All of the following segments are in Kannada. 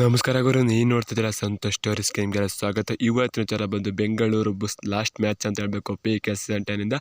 ನಮಸ್ಕಾರ ಗುರು, ನೀನು ನೋಡ್ತಿದ್ದೀರಾ ಸಂತೋಷ್ ಸ್ಟೋರೀಸ್ ಗೇಮ್ಗೆಲ್ಲ ಸ್ವಾಗತ. ಇವತ್ತಿನ ವಿಚಾರ ಬಂದು ಬೆಂಗಳೂರು ಬುಸ್ ಲಾಸ್ಟ್ ಮ್ಯಾಚ್ ಅಂತ ಹೇಳಬೇಕು ಪಿ ಕೆ ಸೆಂಟನಿಂದ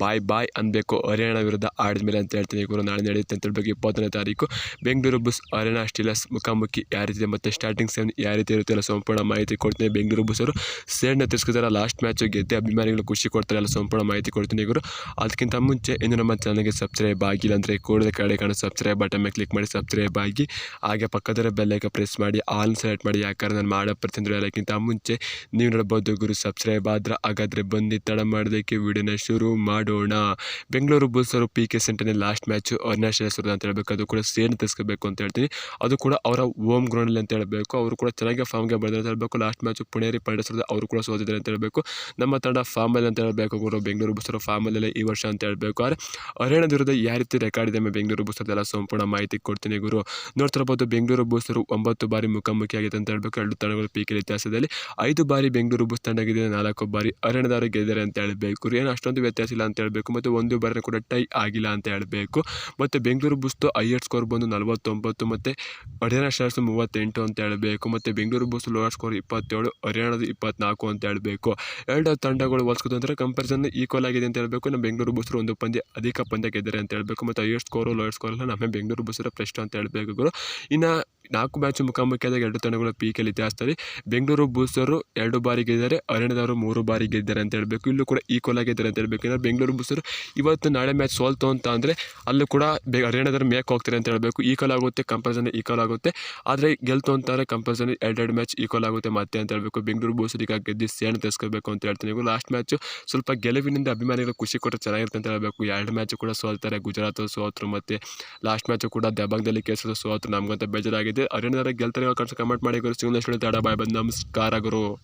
ಬಾಯ್ ಬಾಯ್ ಅನ್ಬೇಕು. ಹರಿಯಾಣ ವಿರುದ್ಧ ಆಡಿದ್ಮೇಲೆ ಅಂತ ಹೇಳ್ತೀನಿ ಗುರು, ನಾಳೆ ನಡೆಯುತ್ತೆ ಅಂತ ಹೇಳ್ಬೇಕು ಇಪ್ಪತ್ತನೇ ತಾರೀಕು. ಬೆಂಗಳೂರು ಬುಸ್, ಹರಿಯಾಣ ಸ್ಟೀಲರ್ಸ್ ಮುಖಾಮುಖಿ ಯಾರಿದೆ ಮತ್ತು ಸ್ಟಾರ್ಟಿಂಗ್ ಸೆವೆನ್ ಯಾವ ರೀತಿ ಇರುತ್ತೆ ಎಲ್ಲ ಸಂಪೂರ್ಣ ಮಾಹಿತಿ ಕೊಡ್ತೀನಿ ಬೆಂಗಳೂರು ಬುಸ್ ಅವರು. ಸೇಡ್ನ ತಿರ್ಸ್ಕೊತಾರೆ ಲಾಸ್ಟ್ ಮ್ಯಾಚು ಗೆದ್ದೆ ಅಭಿಮಾನಿಗಳು ಖುಷಿ ಕೊಡ್ತಾರೆ ಎಲ್ಲ ಸಂಪೂರ್ಣ ಮಾಹಿತಿ ಕೊಡ್ತೀನಿ ಗುರು. ಅದಕ್ಕಿಂತ ಮುಂಚೆ ಇನ್ನು ನಮ್ಮ ಚಾನಲ್ಗೆ ಸಬ್ಸ್ಕ್ರೈಬ್ ಆಗಿಲ್ಲ ಅಂದರೆ ಕೂಡಲೇ ಕಡೆ ಕಾಣೋ ಸಬ್ಸ್ಕ್ರೈಬ್ ಬಟನ್ ಮೇಲೆ ಕ್ಲಿಕ್ ಮಾಡಿ ಸಬ್ಸ್ಕ್ರೈಬ್ ಆಗಿ ಹಾಗೆ ಪಕ್ಕದರ ಬೆಲ್ಲೈಕ ಪ್ರೆಸ್ ಮಾಡಿ. ಆಲ್ ಸೆಲೆಕ್ಟ್ ಮಾಡಿ ಯಾಕಂದ್ರೆ ನಾನು ಮಾಡೋ ಪ್ರತಿಯೊಂದು ಎಲ್ಲಕ್ಕಿಂತ ಮುಂಚೆ. ನೀವು ನೋಡ್ಬೋದು ಗುರು ಸಬ್ಸ್ಕ್ರೈಬ್ ಆದ್ರೆ ಹಾಗಾದರೆ ಬಂದು ತಡ ಮಾಡೋದಕ್ಕೆ ವಿಡಿಯೋನ ಶುರು ಮಾಡೋಣ. ಬೆಂಗಳೂರು ಬುಲ್ಸ್ ಅವರು ಪಿ ಕೆ ಸೆಂಟರ್ನೇ ಲಾಸ್ಟ್ ಮ್ಯಾಚು ಅರುಣಾಚಲೇಶ್ವರದ ಅಂತ ಹೇಳಬೇಕು ಅದು ಕೂಡ ಸೇನ್ ತೆಗೆಸ್ಕೋಬೇಕು ಅಂತ ಹೇಳ್ತೀನಿ. ಅದು ಕೂಡ ಅವರ ಓಮ್ ಗ್ರೌಂಡಲ್ಲಿ ಅಂತ ಹೇಳಬೇಕು. ಅವರು ಕೂಡ ಚೆನ್ನಾಗಿ ಫಾರ್ಮ್ಗೆ ಬಂದರೆ ಅಂತ ಹೇಳಬೇಕು. ಲಾಸ್ಟ್ ಮ್ಯಾಚು ಪುಣೇರಿ ಪಂಡೇಶ್ವರದ ಅವರು ಕೂಡ ಸೋತಿದ್ದಾರೆ ಅಂತ ಹೇಳಬೇಕು. ನಮ್ಮ ತಂಡ ಫಾರ್ಮಲ್ಲಿ ಅಂತ ಹೇಳಬೇಕು ಗುರು, ಬೆಂಗಳೂರು ಬುಸ್ಸರು ಫಾರ್ಮಲ್ಲೇ ಈ ವರ್ಷ ಅಂತ ಹೇಳಬೇಕು. ಆದರೆ ಹರಿಯಾಣದ ವಿರುದ್ಧ ಯಾವ ರೀತಿ ರೆಕಾರ್ಡ್ ಇದೆ ಬೆಂಗಳೂರು ಬುಸ್ಸರ್ದೆಲ್ಲ ಸಂಪೂರ್ಣ ಮಾಹಿತಿ ಕೊಡ್ತೀನಿ ಗುರು. ನೋಡ್ತಿರ್ಬೋದು ಬೆಂಗಳೂರು ಬುಸ್ಸರು ಒಂಬತ್ತು ಬಾರಿ ಮುಖಾಮುಖಿ ಆಗಿದೆ ಅಂತ ಹೇಳಬೇಕು. ಎರಡು ತಂಡಗಳು ಪಿ ಇತಿಹಾಸದಲ್ಲಿ. ಐದು ಬಾರಿ ಬೆಂಗಳೂರು ಬುಸ್ ತಂಡ ಗೆದ್ದಿದೆ ನಾಲ್ಕು ಬಾರಿ ಅರಣ್ಯದಾರು ಗೆದ್ದಿದ್ದಾರೆ ಅಂತ ಹೇಳಬೇಕು. ಏನು ಅಷ್ಟೊಂದು ವ್ಯತ್ಯಾಸ ಇಲ್ಲ ಅಂತ ಹೇಳಬೇಕು. ಮತ್ತು ಒಂದು ಬಾರಿ ಕೂಡ ಟೈ ಆಗಿಲ್ಲ ಅಂತ ಹೇಳಬೇಕು. ಮತ್ತು ಬೆಂಗಳೂರು ಬುಸ್ತು ಐಯರ್ ಸ್ಕೋರ್ ಬಂದು ನಲವತ್ತೊಂಬತ್ತು, ಮತ್ತು ಹರಿಯಾಣ ಸ್ಟಾರ್ಸ್ ಮೂವತ್ತೆಂಟು ಅಂತ ಹೇಳಬೇಕು. ಮತ್ತು ಬೆಂಗಳೂರು ಬುಸ್ ಲೋವರ್ ಸ್ಕೋರ್ ಇಪ್ಪತ್ತೇಳು, ಹರಿಯಾಣದ ಇಪ್ಪತ್ನಾಲ್ಕು ಅಂತ ಹೇಳಬೇಕು. ಎರಡು ತಂಡಗಳು ಹೋಲಿಸ್ಕೋತಂದ್ರೆ ಕಂಪ್ಯಾರಿಸನ್ ಈಕ್ವಲ್ ಆಗಿದೆ ಅಂತ ಹೇಳಬೇಕು. ನಮ್ಮ ಬೆಂಗಳೂರು ಬುಸ್ರು ಒಂದು ಪಂದ್ಯ ಅಧಿಕ ಪಂದ್ಯ ಗೆದ್ದರೆ ಅಂತ ಹೇಳಬೇಕು. ಮತ್ತು ಹೈಯರ್ ಸ್ಕೋರು ಲೋಯರ್ ಸ್ಕೋರ್ ಎಲ್ಲ ನಮ್ಮ ಬೆಂಗಳೂರು ಬುಸ್ರ ಪ್ರಶ್ನೆ ಅಂತ ಹೇಳಬೇಕು ಇನ್ನು ನಾಲ್ಕು ಮ್ಯಾಚ್ ಮುಖಾಮುಖಿಯಾದಾಗ ಎರಡು ತಂಡಗಳು ಪಿ ಕೆ ಇತಿಹಾಸದಲ್ಲಿ ಬೆಂಗಳೂರು ಬೂಸರು ಎರಡು ಬಾರಿ ಗೆದ್ದಿದ್ದಾರೆ ಹರಿಯಾಣದವರು ಮೂರು ಬಾರಿ ಗೆದ್ದಿದ್ದಾರೆ ಅಂತ ಹೇಳಬೇಕು. ಇಲ್ಲೂ ಕೂಡ ಈಕ್ವಲ್ ಆಗಿದ್ದಾರೆ ಅಂತ ಹೇಳಬೇಕು. ಏನಾದ್ರೆ ಬೆಂಗಳೂರು ಬೂಸರು ಇವತ್ತು ನಾಳೆ ಮ್ಯಾಚ್ ಸೋಲ್ತು ಅಂತ ಅಂದರೆ ಅಲ್ಲೂ ಕೂಡ ಬೆ ಮೇಕ್ ಹೋಗ್ತಾರೆ ಅಂತ ಹೇಳಬೇಕು. ಈಕ್ವಲ್ ಆಗುತ್ತೆ ಕಂಪಲ್ಸನ್ ಈಕ್ವಲ್ ಆಗುತ್ತೆ. ಆದರೆ ಗೆಲ್ತು ಅಂತಾರೆ ಕಂಪಲ್ಸನ್ ಎರಡೆರಡು ಮ್ಯಾಚ್ ಈಕ್ವಲ್ ಆಗುತ್ತೆ ಮತ್ತೆ ಅಂತ ಹೇಳಬೇಕು. ಬೆಂಗಳೂರು ಬೂಸರಿಗೆ ಗೆದ್ದು ಸೇಣು ತರಿಸ್ಕೋಬೇಕು ಅಂತ ಹೇಳ್ತೀನಿ. ಇವಾಗ ಲಾಸ್ಟ್ ಮ್ಯಾಚು ಸ್ವಲ್ಪ ಗೆಲುವಿನಿಂದ ಅಭಿಮಾನಿಗಳು ಖುಷಿ ಕೊಟ್ಟರೆ ಚೆನ್ನಾಗಿರುತ್ತೆ ಅಂತ ಹೇಳಬೇಕು. ಎರಡು ಮ್ಯಾಚು ಕೂಡ ಸೋಲ್ತಾರೆ. ಗುಜರಾತ್ ಸೋತರು ಮತ್ತು ಲಾಸ್ಟ್ ಮ್ಯಾಚು ಕೂಡ ದಬಾಗ್ದಲ್ಲಿ ಕೇಸರು ಸೋತರು. ನಮಗಂತ ಬೇಜಾರಾಗಿದೆ. ಹರಿಯಾಣದವರ ಗೆಲ್ತಾರೆ ಕನ್ಸ ಕಮೆಂಟ್ ಮಾಡಿ ಗುರು. ಸಿಂಗ್ಲ ತಡ. ಬಾಯ್ ಬಂದು ನಮಸ್ಕಾರ ಗುರು.